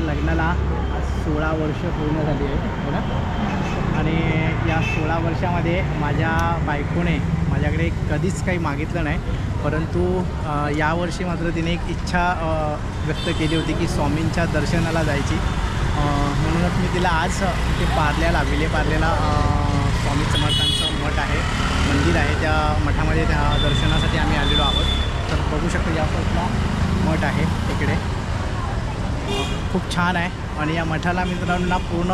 लग्नाला सोळा वर्ष पूर्ण झाली आहे है हो ना? आणि या सोळा वर्षामध्ये माझ्या बायकोने माझ्याकडे कधीच काही मागितलं नाही परंतु यावर्षी मात्र तिने एक इच्छा व्यक्त केली होती की स्वामींच्या दर्शनाला जायची. म्हणूनच मी तिला आज ते पार्ल्याला विले पार्ल्याला स्वामी समर्थांचं मठ आहे मंदिर आहे त्या मठामध्ये त्या दर्शनासाठी आम्ही आलेलो आहोत. तर बघू शकतो या मठ आहे इकडे. खूप छान आहे. आणि या मठाला मित्रांना पूर्ण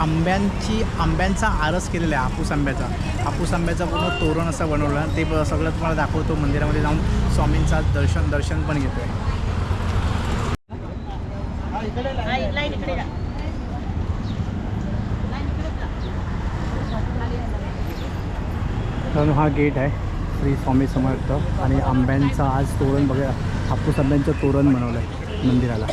आंब्यांची आंब्यांचा आरस केलेला आहे हापूस आंब्याचा. हापूस आंब्याचा पूर्ण तोरण असं बनवलं. ते सगळं तुम्हाला दाखवतो. मंदिरामध्ये जाऊन स्वामींचा दर्शन दर्शन पण घेतो आहे तर हा गेट आहे श्री स्वामी समर्थ आणि आंब्यांचा आज तोरण बघा. हापूस आंब्यांचं तोरण बनवलं आहे मंदिराला.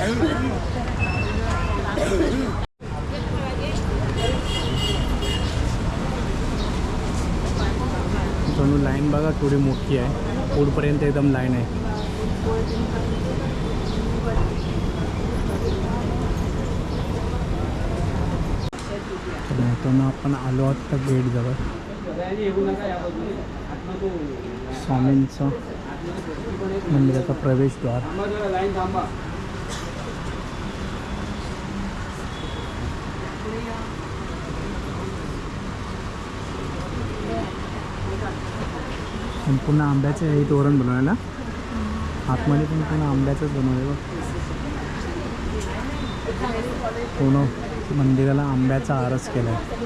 लाईन बघा थोडी मोठी आहे. पुढपर्यंत एकदम लाईन आहे. तर आपण आलो आहोत त्या गेटजवळ स्वामींचा मंदिराचा प्रवेशद्वार. संपूर्ण आंब्याचे हे तोरण बनवायला. ना आतमध्ये पण पूर्ण आंब्याचंच बनवलं पूर्ण मंदिराला आंब्याचा आरस केला आहे